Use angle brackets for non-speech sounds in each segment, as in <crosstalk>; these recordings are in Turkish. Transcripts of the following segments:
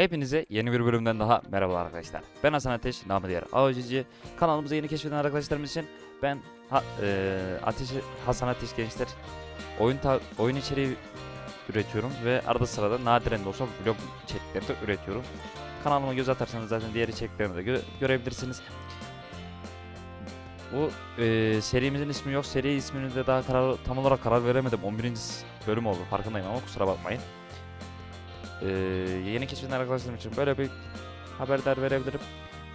Hepinize yeni bir bölümden daha merhaba arkadaşlar. Ben Hasan Ateş, namı diğer Avcıcı. Kanalımıza yeni keşfeden arkadaşlarımız için ben ha, eee, Ateş, Hasan Ateş gençler oyun ta- oyun içeriği üretiyorum ve arada sırada nadiren de olsa vlog içerikleri de üretiyorum. Kanalıma göz atarsanız zaten diğer içeriklerimi de gö- görebilirsiniz. Bu eee, serimizin ismi yok. Seri ismini de daha karar, tam olarak karar veremedim. 11. bölüm oldu farkındayım ama kusura bakmayın. Ee, yeni keşfeden arkadaşlarım için böyle bir haberdar verebilirim.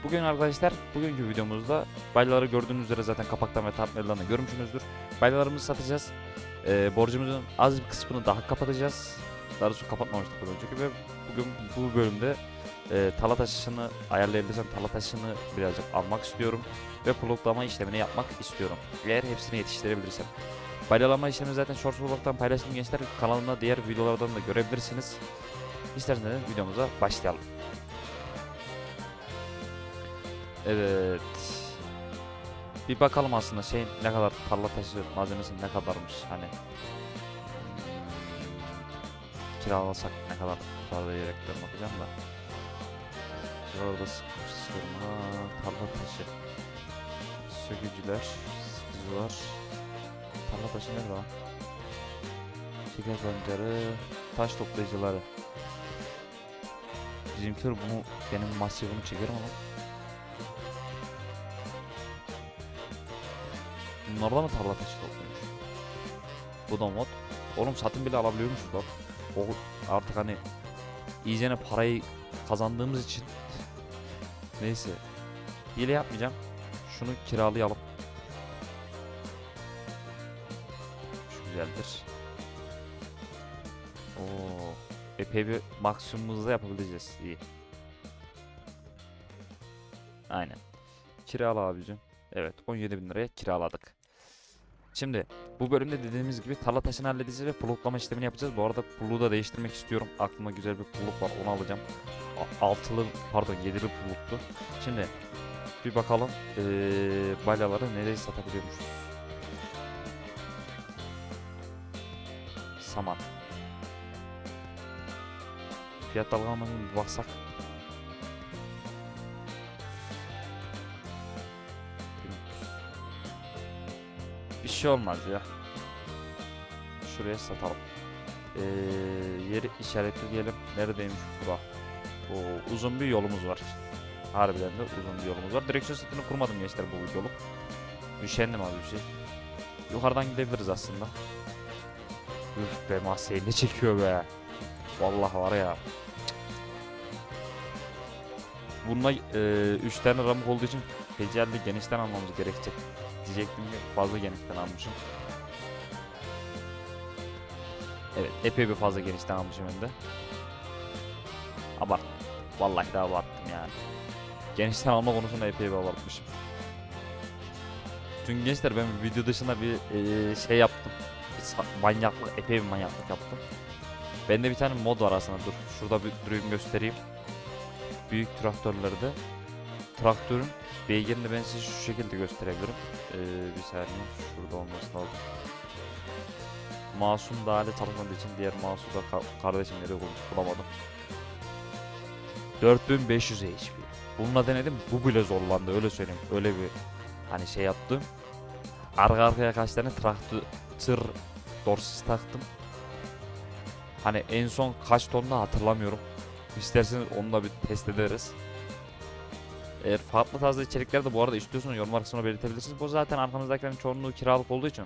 Bugün arkadaşlar, bugünkü videomuzda baylaları gördüğünüz üzere zaten kapaktan ve thumbnail'dan da görmüşsünüzdür. Baylalarımızı satacağız. Ee, borcumuzun az bir kısmını daha kapatacağız. Daha doğrusu kapatmamıştık az önceki ve bugün bu bölümde e, tala taşını ayarlayabilirsem tala taşını birazcık almak istiyorum ve pluglama işlemini yapmak istiyorum. Eğer hepsini yetiştirebilirsem. Balyalama işlemi zaten shorts olaraktan paylaştım gençler. Kanalımda diğer videolardan da görebilirsiniz. İsterseniz videomuza başlayalım. Evet. Bir bakalım aslında şey ne kadar tarla taşı malzemesi ne kadarmış hani. Hmm, Kiralasak ne kadar tutar diyerekten bakacağım da. Şurada sıkıştırma, tarla taşı. Sökücüler, sıkıcılar. Tarla taşı nerede lan? Şeker pancarı, taş toplayıcıları. Bizimkiler bunu benim masifimi çeker ama. Bunlarda mı tarla taşı topluyormuş? Bu da mod. Oğlum satın bile alabiliyormuşuz bak. O artık hani iyicene parayı kazandığımız için neyse. Hile yapmayacağım. Şunu kiralayalım. Şu güzeldir. Oo, epey bir maksimumumuzda yapabileceğiz. İyi. Aynen. Kirala abicim. Evet 17 bin liraya kiraladık. Şimdi bu bölümde dediğimiz gibi tarla taşını halledeceğiz ve pluglama işlemini yapacağız. Bu arada puluğu da değiştirmek istiyorum. Aklımda güzel bir pulluk var onu alacağım. Altılı pardon yedili pulluktu. Şimdi bir bakalım ee, balyaları nereye satabiliyormuşuz. Saman. Fiyat dalgalanmasına bir. Bir şey olmaz ya. Şuraya satalım. Ee, yeri işaretleyelim. Neredeymiş bura? O uzun bir yolumuz var. Harbiden de uzun bir yolumuz var. Direksiyon setini kurmadım gençler bu yolu. Üşendim az bir şey. Yukarıdan gidebiliriz aslında. Üf be Mahsey ne çekiyor be. Vallahi var ya. Bununla 3 tane ramuk olduğu için tecelli genişten almamız gerekecek. Diyecektim ki fazla genişten almışım. Evet epey bir fazla genişten almışım hem de. Abart. Vallahi de abarttım yani. Genişten alma konusunda epey bir abartmışım. Çünkü gençler ben video dışında bir eee, şey yaptım. Bir manyaklık, epey bir manyaklık yaptım. Bende bir tane mod var aslında dur. Şurada bir durayım göstereyim. Büyük traktörlerde traktörün beygirini ben size şu şekilde gösterebilirim. Ee, bir saniye şurada olması lazım. Masum da hale çalışmadığı için diğer mouse'u da ka- kardeşim nereye koymuş bulamadım. 4500 HP. Bununla denedim bu bile zorlandı öyle söyleyeyim. Öyle bir hani şey yaptım. Arka arkaya kaç tane traktör tır dorsis taktım. Hani en son kaç tonda hatırlamıyorum. İsterseniz onu da bir test ederiz. Eğer farklı tarzda içerikler de bu arada istiyorsanız yorum kısmına belirtebilirsiniz. Bu zaten arkamızdakilerin çoğunluğu kiralık olduğu için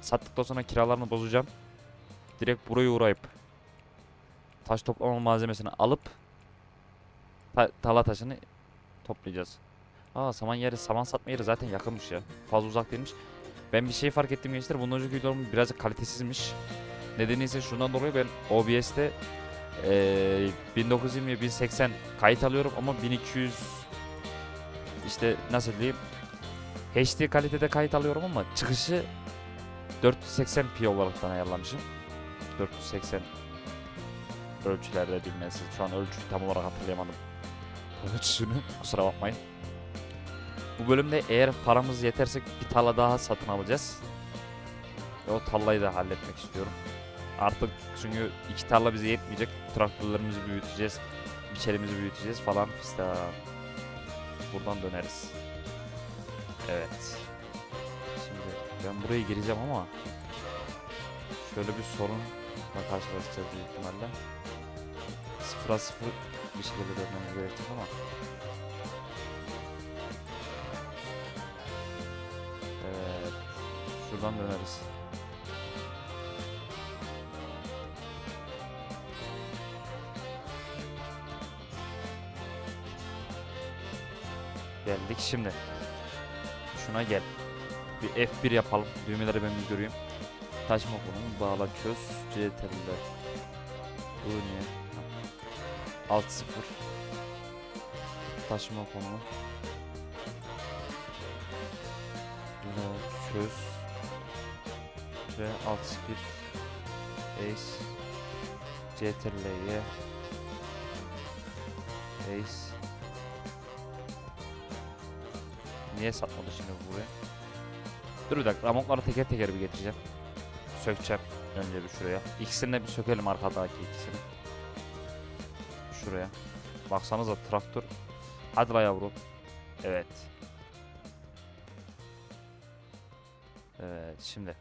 sattıktan sonra kiralarını bozacağım. Direkt buraya uğrayıp taş toplama malzemesini alıp ta- tala taşını toplayacağız. Aa saman yeri, saman satma yeri zaten yakınmış ya. Fazla uzak değilmiş. Ben bir şey fark ettim gençler. Bundan önceki videolarım birazcık kalitesizmiş. Nedeni ise şundan dolayı ben OBS'te eee 1920 1080 kayıt alıyorum ama 1200 işte nasıl diyeyim HD kalitede kayıt alıyorum ama çıkışı 480p olaraktan ayarlamışım. 480 ölçülerde bilmesi. Şu an ölçü tam olarak hatırlayamadım. Ölçüsünü <laughs> kusura bakmayın. Bu bölümde eğer paramız yeterse bir tala daha satın alacağız. Ve o tallayı da halletmek istiyorum. Artık çünkü iki tarla bize yetmeyecek. Traktörlerimizi büyüteceğiz. biçerimizi büyüteceğiz falan fistan. Buradan döneriz. Evet. Şimdi ben buraya gireceğim ama şöyle bir sorunla karşılaşacağız büyük ihtimalle. Sıfıra sıfır bir şekilde dönmemiz gerekecek ama. Evet. Şuradan döneriz. Geldik şimdi. Şuna gel. Bir F1 yapalım. Düğmeleri ben bir göreyim. Taşma konumu bağla çöz. CTRL. Bu niye? Alt 0. Taşıma konumu. L çöz. C alt 1. Ace. CTRL Y. Ace. Niye satmadı şimdi bu buraya? Dur bir dakika. Ramokları teker teker bir getireceğim. Sökeceğim. Önce bir şuraya. İkisini de bir sökelim arkadaki ikisini. Şuraya. Baksanıza traktör. Hadi la yavrum. Evet. Evet şimdi.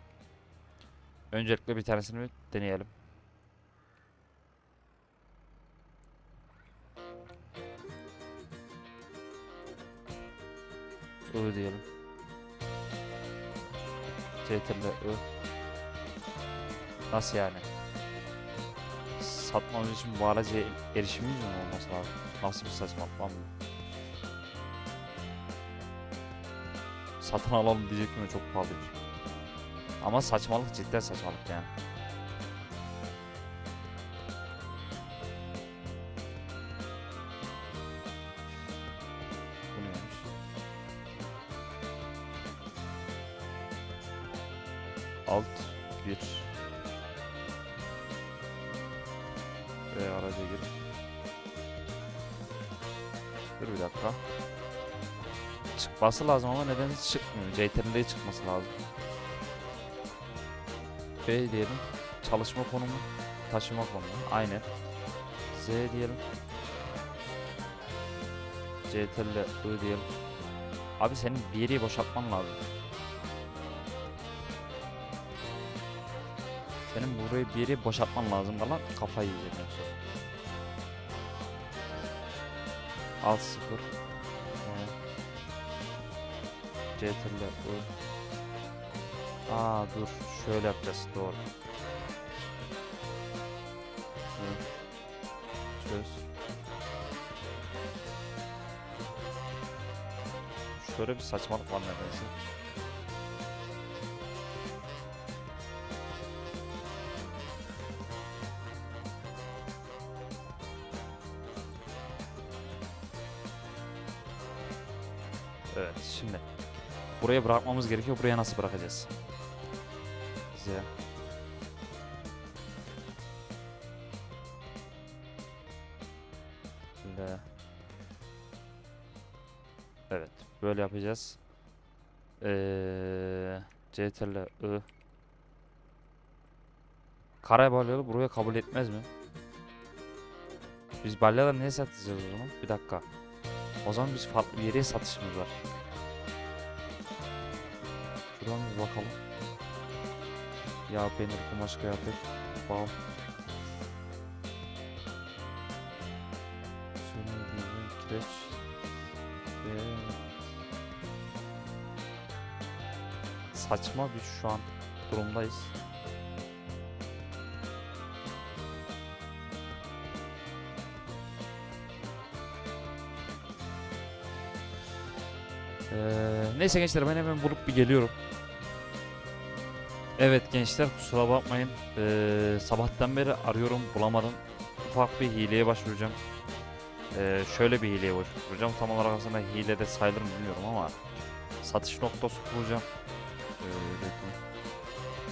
Öncelikle bir tanesini deneyelim. I diyelim. CTRL I. Nasıl yani? Satmamız için bu araca erişimimiz mi olması lazım? Nasıl bir saçmalık lan bu? Satın alalım diyecektim çok pahalıymış. Ama saçmalık cidden saçmalık yani. Çıkması lazım ama nedense çıkmıyor. CTRL'de çıkması lazım. B diyelim. Çalışma konumu. Taşıma konumu. Aynen. Z diyelim. CTRL I diyelim. Abi senin bir yeri boşaltman lazım. Senin burayı bir yere boşaltman lazım falan kafayı yiyeceğim yoksa. Alt sıfır. CTRL I. Aa dur şöyle yapacağız doğru. Evet. Çöz. Şöyle bir saçmalık var nedense. Buraya bırakmamız gerekiyor. Buraya nasıl bırakacağız? Z. L. Evet böyle yapacağız. Ee, CTRL I. Kare balyalı buraya kabul etmez mi? Biz balyaları niye satacağız o zaman? Bir dakika. O zaman biz farklı bir yere satışımız var. Şuradan bir bakalım. Ya peynir, kumaş, kıyafet, bal. Sönüm, bilgi, kireç. Ve... Saçma bir şu an durumdayız. Ee, neyse gençler ben hemen bulup bir geliyorum. Evet gençler kusura bakmayın. Ee, sabahtan beri arıyorum bulamadım. Ufak bir hileye başvuracağım. Ee, şöyle bir hileye başvuracağım. Tam olarak aslında hile de sayılır mı bilmiyorum ama satış noktası kuracağım. Ee,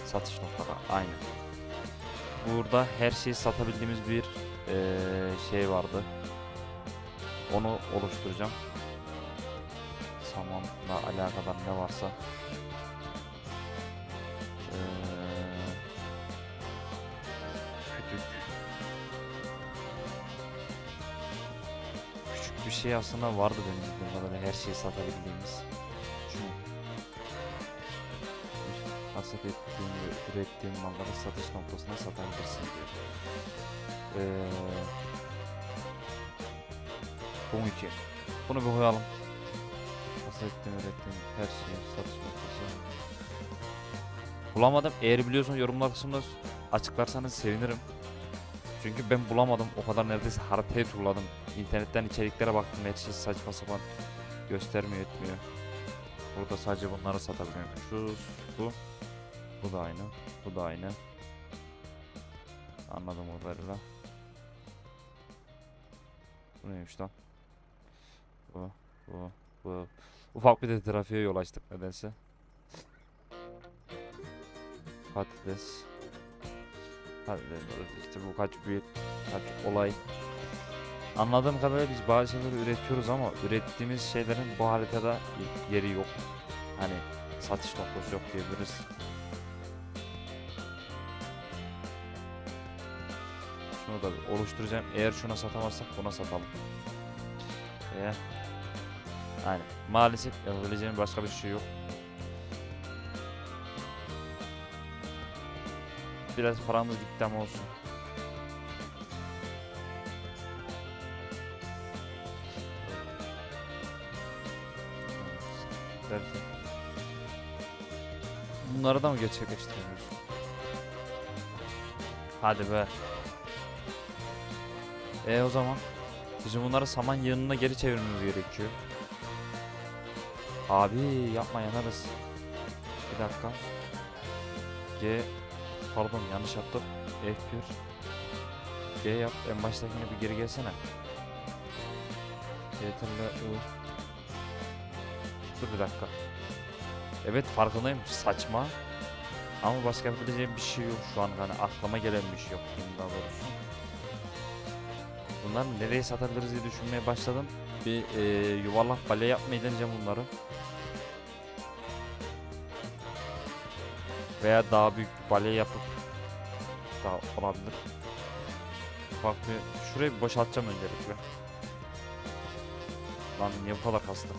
satış noktası aynen. Burada her şeyi satabildiğimiz bir ee, şey vardı. Onu oluşturacağım samanla alakadar ne varsa bir şey aslında vardı benim bildiğim kadarıyla her şeyi satabildiğimiz. Şu. Hasat ettiğin ve ürettiğin malları satış noktasına satabilirsin diyor. Ee, bu iki. Bunu bir koyalım. Hasat ettiğin, ürettiğin her şeyi satış noktası. Bulamadım. Eğer biliyorsan yorumlar kısmında açıklarsanız sevinirim. Çünkü ben bulamadım. O kadar neredeyse haritayı turladım. İnternetten içeriklere baktım. Her şey saçma sapan göstermiyor etmiyor. Burada sadece bunları satabiliyormuşuz. Bu. Bu da aynı. Bu da aynı. Anladım o kadarıyla. Bu neymiş lan? Bu. Bu. Bu. Ufak bir de trafiğe yol açtık nedense. Patates. Patates işte bu kaç büyük kaç olay. Anladığım kadarıyla biz bazı şeyleri üretiyoruz ama ürettiğimiz şeylerin bu haritada yeri yok. Hani satış noktası yok diyebiliriz. Şunu da bir oluşturacağım. Eğer şuna satamazsak buna satalım. Eğer Aynen. Maalesef yapabileceğim başka bir şey yok. Biraz paramız gitti ama olsun. Derken. Bunları da mı gerçekleştiremiyoruz? Hadi be. E o zaman bizim bunları saman yığınına geri çevirmemiz gerekiyor. Abi yapma yanarız. Bir dakika. G pardon yanlış yaptım. F1 G yap en baştakine bir geri gelsene. CTRL I Dur bir dakika. Evet farkındayım saçma. Ama başka yapabileceğim bir şey yok şu an hani aklıma gelen bir şey yok daha doğrusu. Bunları nereye satabiliriz diye düşünmeye başladım. Bir e, yuvarlak bale yapmayı deneyeceğim bunları. Veya daha büyük bir bale yapıp da olabilir. Bak bir şurayı bir boşaltacağım öncelikle. Lan niye bu kadar kastım?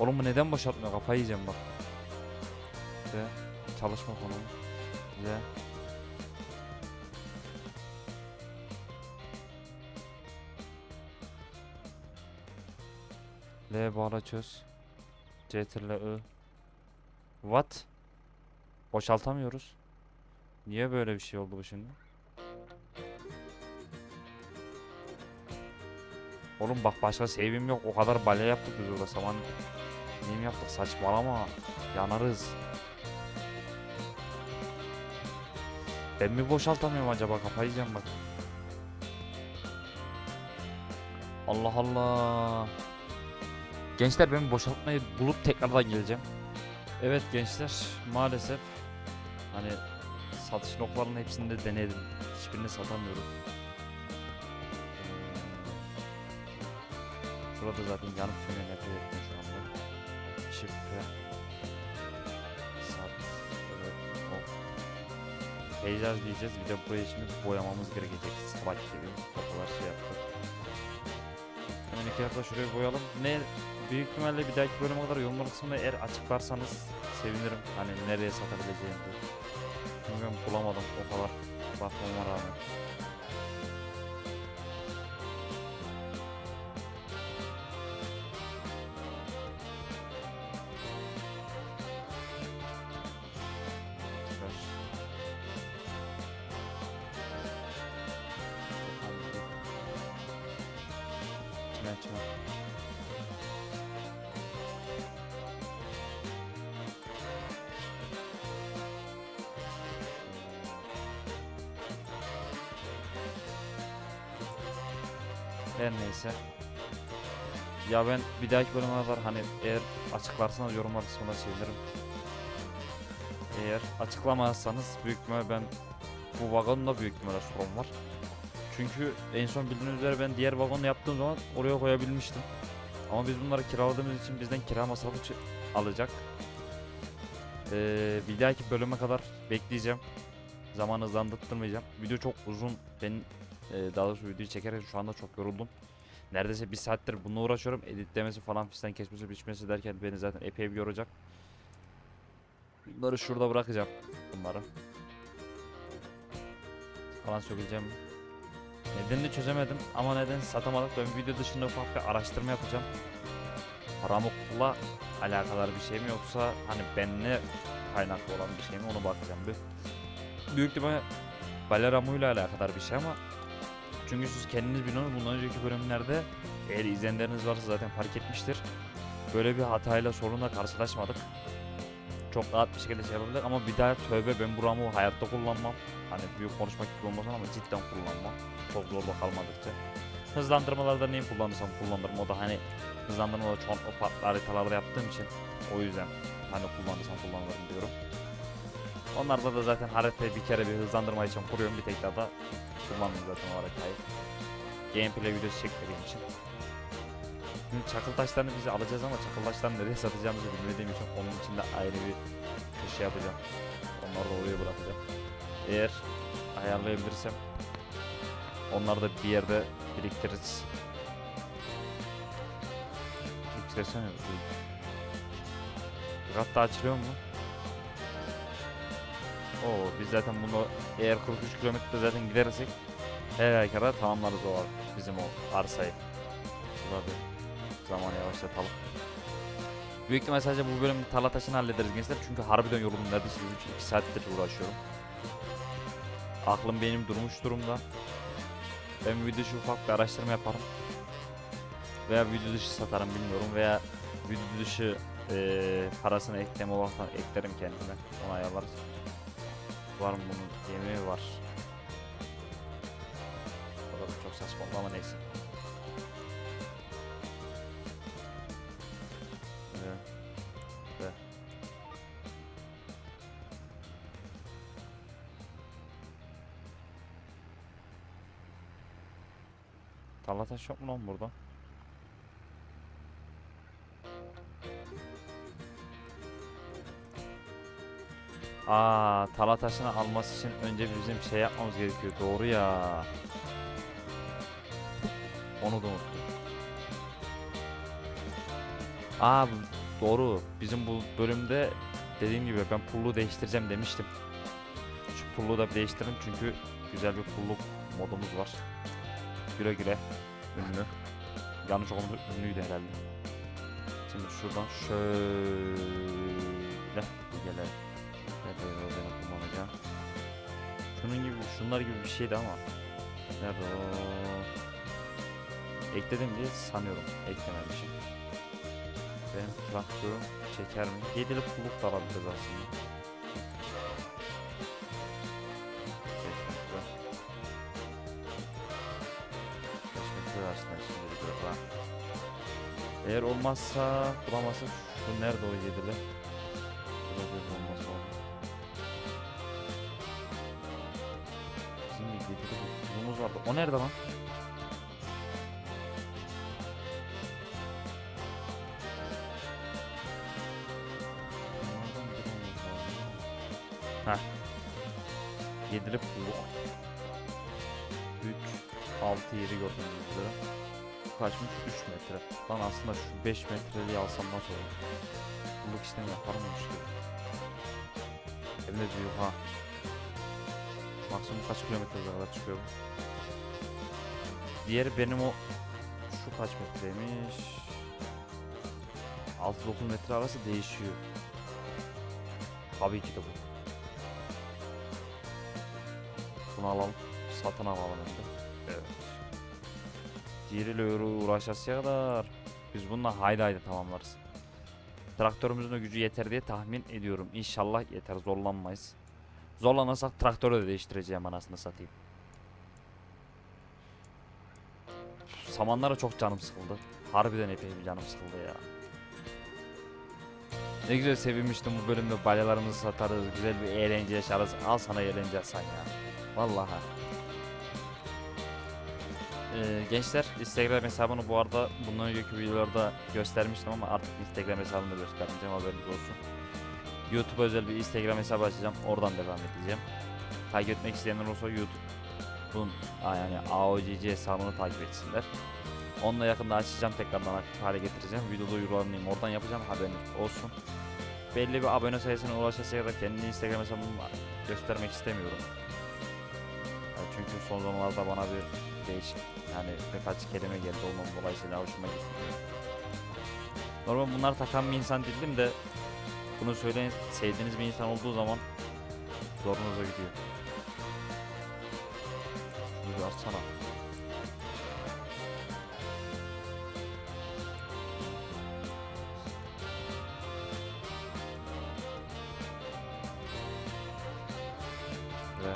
Oğlum bu neden boşaltmıyor? Kafayı yiyeceğim bak. Ve çalışma konumu. Ve L bağla çöz. CTRL I. What? Boşaltamıyoruz. Niye böyle bir şey oldu bu şimdi? Oğlum bak başka save'im yok. O kadar balya yaptık biz orada saman. Neyim yaptık saçmalama. Yanarız. Ben mi boşaltamıyorum acaba kafayı yiyeceğim bak. Allah Allah. Gençler ben boşaltmayı bulup tekrardan geleceğim. Evet gençler maalesef hani satış noktalarının hepsini de denedim. Hiçbirini satamıyorum. Ee, Şurada zaten yanıp sönüyor nefret şu anda. Şifre. Sat. Evet. O. Peyzaj diyeceğiz. Bir de burayı şimdi boyamamız gerekecek. Salak gibi. Kadar şey yaptık. Hemen iki dakika şuraya boyayalım. Ne büyük ihtimalle bir dahaki bölüme kadar yorumlar kısmında eğer açıklarsanız sevinirim. Hani nereye satabileceğimi. Çünkü ben bulamadım o kadar bakmama rağmen. Tıraş. Çimen çimen. Her neyse. Ya ben bir dahaki bölüme kadar hani eğer açıklarsanız yorumlar kısmında sevinirim. Eğer açıklamazsanız büyük ihtimal ben bu vagonda büyük ihtimalle sorun var. Çünkü en son bildiğiniz üzere ben diğer vagonu yaptığım zaman oraya koyabilmiştim. Ama biz bunları kiraladığımız için bizden kira masrafı alacak. Ee, bir dahaki bölüme kadar bekleyeceğim. Zaman hızlandırtmayacağım. Video çok uzun. Ben e, daha doğrusu videoyu çekerken şu anda çok yoruldum. Neredeyse bir saattir bununla uğraşıyorum. Editlemesi falan fistan kesmesi biçmesi derken beni zaten epey bir yoracak. Bunları şurada bırakacağım. Bunları. Falan söyleyeceğim. Nedenini çözemedim ama neden satamadık. Ben video dışında ufak bir araştırma yapacağım. Pamukla alakalı bir şey mi yoksa hani benle kaynaklı olan bir şey mi onu bakacağım bir. Büyük ihtimalle Baleramu ile alakadar bir şey ama çünkü siz kendiniz biliyorsunuz bundan önceki bölümlerde eğer izleyenleriniz varsa zaten fark etmiştir. Böyle bir hatayla sorunla karşılaşmadık. Çok rahat bir şekilde şey yapabilir ama bir daha tövbe ben bu ramu hayatta kullanmam. Hani büyük konuşmak gibi olmasın ama cidden kullanmam. Çok zorda kalmadıkça. Hızlandırmalarda neyi kullanırsam kullanırım. O da hani hızlandırmaları o farklı haritalarda yaptığım için o yüzden hani kullanırsam kullanırım diyorum. Onlarda da zaten haritayı bir kere bir hızlandırma için kuruyorum bir tek daha da kullandım zaten o haritayı. Gameplay videosu çektiğim için. Şimdi çakıl taşlarını bize alacağız ama çakıl taşlarını nereye satacağımızı bilmediğim için onun için de ayrı bir köşe yapacağım. Onları da oraya bırakacağım. Eğer ayarlayabilirsem onları da bir yerde biriktiririz. Yükselsene. Hatta açılıyor mu? Oo biz zaten bunu eğer 43 kilometre zaten gidersek her halükarda tamamlarız o bizim o arsayı. Şurada bir zamanı yavaşlatalım. Büyük ihtimal sadece bu bölüm tarla taşını hallederiz gençler çünkü harbiden yoruldum neredeyse 2 saattir uğraşıyorum. Aklım benim durmuş durumda. Ben video dışı ufak bir araştırma yaparım. Veya video dışı satarım bilmiyorum veya video dışı eee parasını ekleme olarak eklerim kendime. Onu ayarlarız. Var mı bunun yemeği var. O da çok saçma oldu ama neyse. Ve. Tarla taş yok mu lan burada? Aa, tala taşını alması için önce bizim şey yapmamız gerekiyor. Doğru ya. Onu da unuttum. Aa, doğru. Bizim bu bölümde dediğim gibi ben pulluğu değiştireceğim demiştim. Şu pulluğu da değiştirin çünkü güzel bir pulluk modumuz var. Güle güle. Ünlü. Yanlış olmadı ünlüydü herhalde. Şimdi şuradan şöyle gelelim. Nerede o benim kullanacağım? Şunun gibi, şunlar gibi bir şeydi ama. Nerede o? Ekledim diye sanıyorum. Eklememişim. Benim traktörüm çeker mi? Yedili pulluk da alabiliriz aslında. Eğer olmazsa bulamazsak şu nerede o yedili? O nerede lan? Heh. Yedili puluk. 3, 6, 7 gördüğünüz üzere. Kaçmış 3 metre. Lan aslında şu 5 metreliği alsam nasıl olur? Pulluk işlemi yaparmış gibi. Hem de büyük ha. Maksimum kaç kilometre kadar çıkıyor bu? Diğeri benim o şu kaç metreymiş? 6-9 metre arası değişiyor. Tabii ki de bu. Bunu alalım. Satın alalım hem. Evet. Diğeriyle uğra- uğraşasıya kadar biz bununla haydi haydi tamamlarız. Traktörümüzün de gücü yeter diye tahmin ediyorum. İnşallah yeter zorlanmayız. Zorlanırsak traktörü de değiştireceğim anasını satayım. Samanlara çok canım sıkıldı. Harbiden epey bir canım sıkıldı ya. Ne güzel sevinmiştim bu bölümde balyalarımızı satarız, güzel bir eğlence yaşarız. Al sana eğlence sen ya. Vallahi. Ee, gençler Instagram hesabını bu arada bundan önceki videolarda göstermiştim ama artık Instagram hesabını da göstermeyeceğim haberiniz olsun. YouTube özel bir Instagram hesabı açacağım. Oradan devam edeceğim. takip etmek isteyenler olsa YouTube'un aa, yani AOCC hesabını takip etsinler. Onunla yakında açacağım tekrardan aktif hale getireceğim. Video duyurularını oradan yapacağım haberiniz olsun. Belli bir abone sayısına ulaşasıya kadar kendi Instagram hesabımı göstermek istemiyorum. Yani çünkü son zamanlarda bana bir değişik yani birkaç kelime geldi olmam dolayısıyla hoşuma gitmiyor. Normal bunlar takan bir insan değildim de bunu söyleyin sevdiğiniz bir insan olduğu zaman zorunuza gidiyor. Açsana. Ve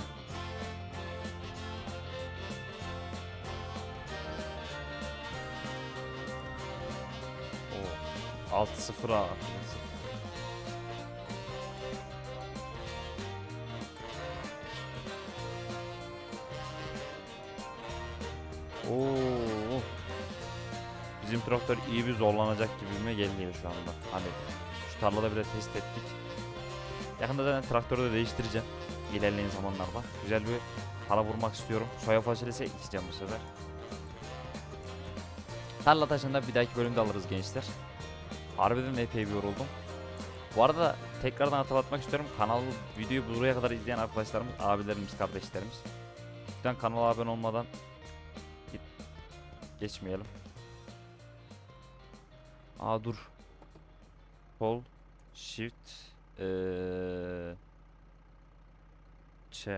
o 6-0 traktör iyi bir zorlanacak gibime geliyor şu anda. Hani şu tarlada bile test ettik. Yakında zaten traktörü de değiştireceğim. İlerleyen zamanlarda. Güzel bir para vurmak istiyorum. Soya fasulyesi ekeceğim bu sefer. Tarla taşında bir dahaki bölümde alırız gençler. Harbiden epey bir yoruldum. Bu arada tekrardan hatırlatmak istiyorum. Kanal videoyu buraya kadar izleyen arkadaşlarımız, abilerimiz, kardeşlerimiz. Lütfen kanala abone olmadan geçmeyelim. Aa dur. Sol shift eee Ç.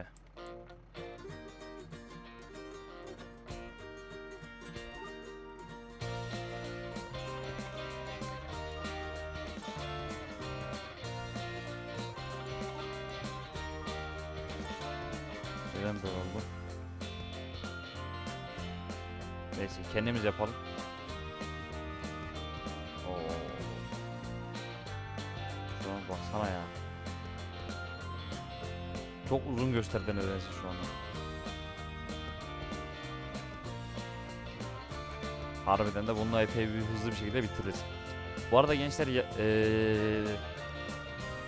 Neden böyle oldu? Neyse kendimiz yapalım. Çok uzun gösterdi nedense şu anda. Harbiden de bununla epey bir hızlı bir şekilde bitiririz. Bu arada gençler eee,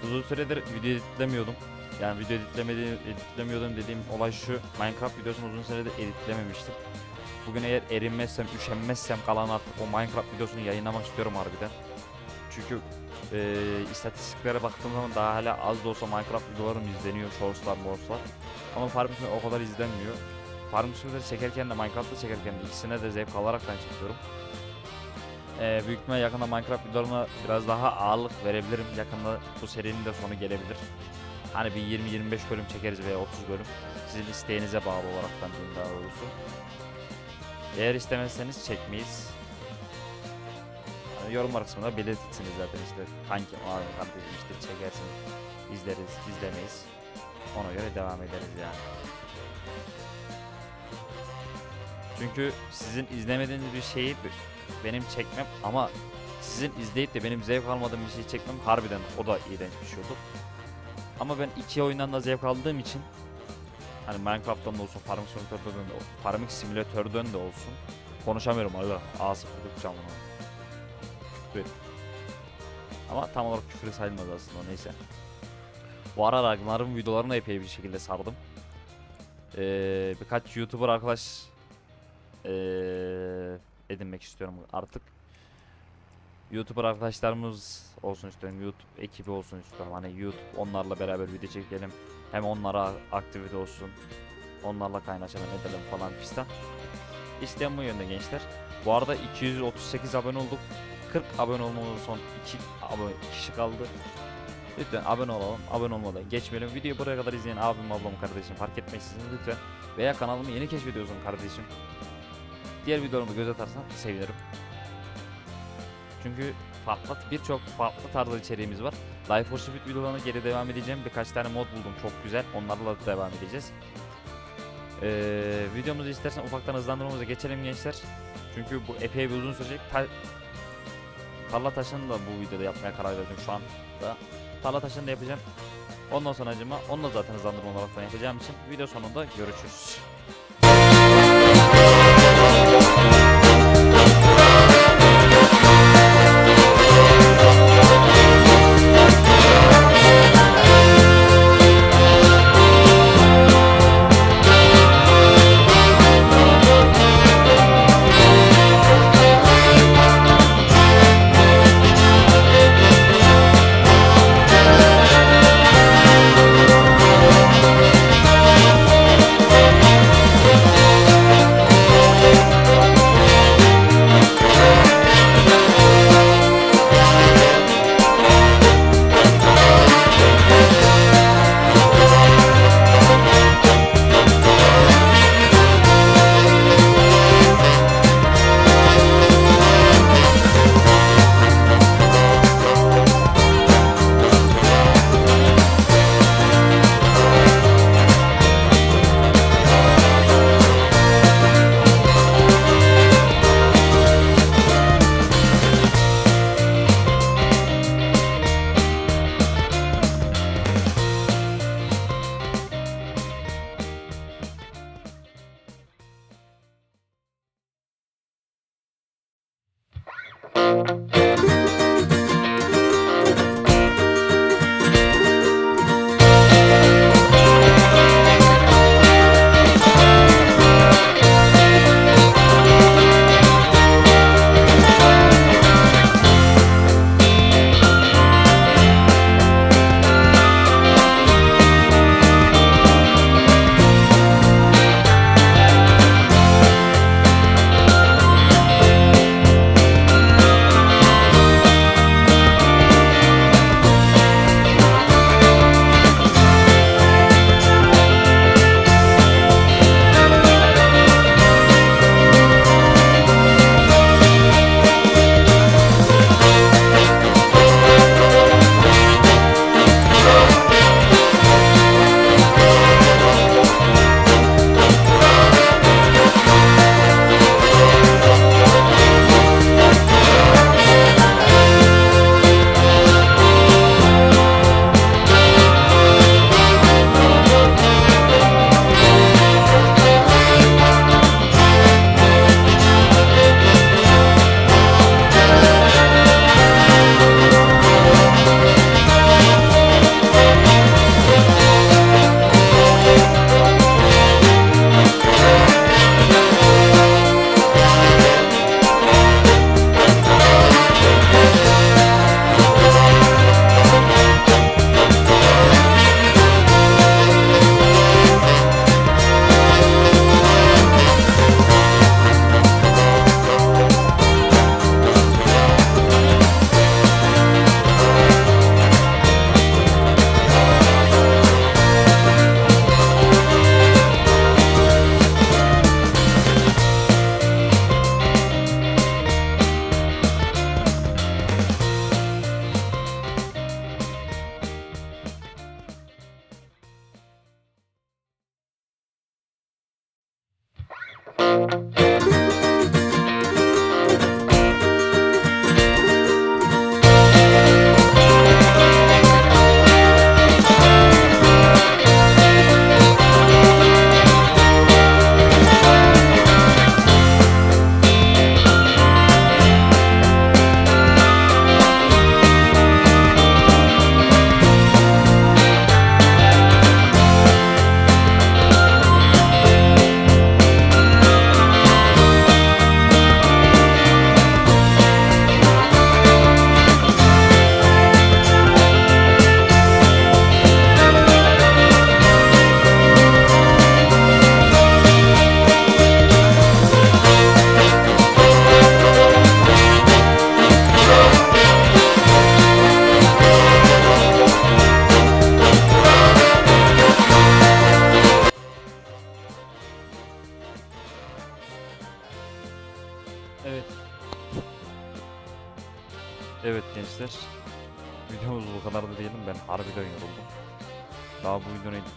uzun süredir video editlemiyordum. Yani video editlemiyordum dediğim olay şu. Minecraft videosunu uzun süredir editlememiştim. Bugün eğer erinmezsem, üşenmezsem kalan artık o Minecraft videosunu yayınlamak istiyorum harbiden. Çünkü eee istatistiklere baktığım zaman daha hala az da olsa Minecraft videolarım izleniyor. Shortslar, morslar. Ama Simulator o kadar izlenmiyor. Farming Simulator çekerken de Minecraft'ta çekerken de ikisine de zevk alaraktan çekiyorum. Eee büyük ihtimal yakında Minecraft videolarına biraz daha ağırlık verebilirim. Yakında bu serinin de sonu gelebilir. Hani bir 20-25 bölüm çekeriz veya 30 bölüm. Sizin isteğinize bağlı olaraktan diyeyim daha doğrusu. Eğer istemezseniz çekmeyiz. Yani yorumlar kısmında belirtirsiniz zaten işte kanki abi kardeşim işte çekersin izleriz izlemeyiz. Ona göre devam ederiz yani. Çünkü sizin izlemediğiniz bir şeyi benim çekmem ama sizin izleyip de benim zevk almadığım bir şeyi çekmem harbiden o da iğrenç bir şey olur. Ama ben iki oyundan da zevk aldığım için hani Minecraft'tan da olsun, Farming Simulator'dan da Farming Simulator'dan da olsun konuşamıyorum hala. Ağzı kırdıkça Evet. Ama tam olarak küfür sayılmaz aslında neyse. Bu ara Ragnar'ın videolarını epey bir şekilde sardım. Ee, birkaç YouTuber arkadaş ee, edinmek istiyorum artık. YouTuber arkadaşlarımız olsun istiyorum. YouTube ekibi olsun istiyorum. Hani YouTube onlarla beraber video çekelim. Hem onlara aktivite olsun. Onlarla kaynaşalım edelim falan fistan. İsteyen bu yönde gençler. Bu arada 238 abone olduk. 40 abone olmamız son 2 abone kişi kaldı. Lütfen abone olalım. Abone olmadan geçmeyelim. Videoyu buraya kadar izleyen abim, ablam, kardeşim fark etmeksizin lütfen. Veya kanalımı yeni keşfediyorsun kardeşim. Diğer videolarımı göz atarsan sevinirim. Çünkü farklı birçok farklı tarzda içeriğimiz var. Life for Speed videolarına geri devam edeceğim. Birkaç tane mod buldum çok güzel. Onlarla da devam edeceğiz. Ee, videomuzu istersen ufaktan hızlandırmamıza geçelim gençler. Çünkü bu epey bir uzun sürecek. Ta tarla taşını da bu videoda yapmaya karar verdim şu anda. Tarla da yapacağım. Ondan sonra acıma onu da zaten hızlandırma olarak yapacağım için video sonunda görüşürüz.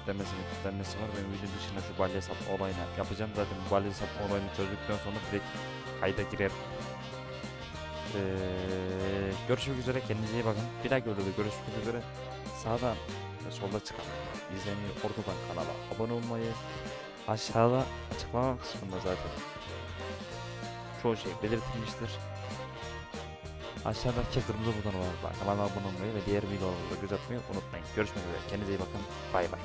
Bu videonun editlenmesi editlenmesi var. Ben video dışında şu balya satma olayını yapacağım. Zaten bu balya satma olayını çözdükten sonra direkt kayda girer. Ee, görüşmek üzere kendinize iyi bakın. Bir dahaki videoda görüşmek üzere. Sağdan ve solda çıkan izlemeyi ortadan kanala abone olmayı aşağıda açıklama kısmında zaten çoğu şey belirtilmiştir. Aşağıdaki kırmızı butona var. Kanala abone olmayı ve diğer videoları da gözetmeyi unutmayın. Görüşmek üzere. Kendinize iyi bakın. Bay bay.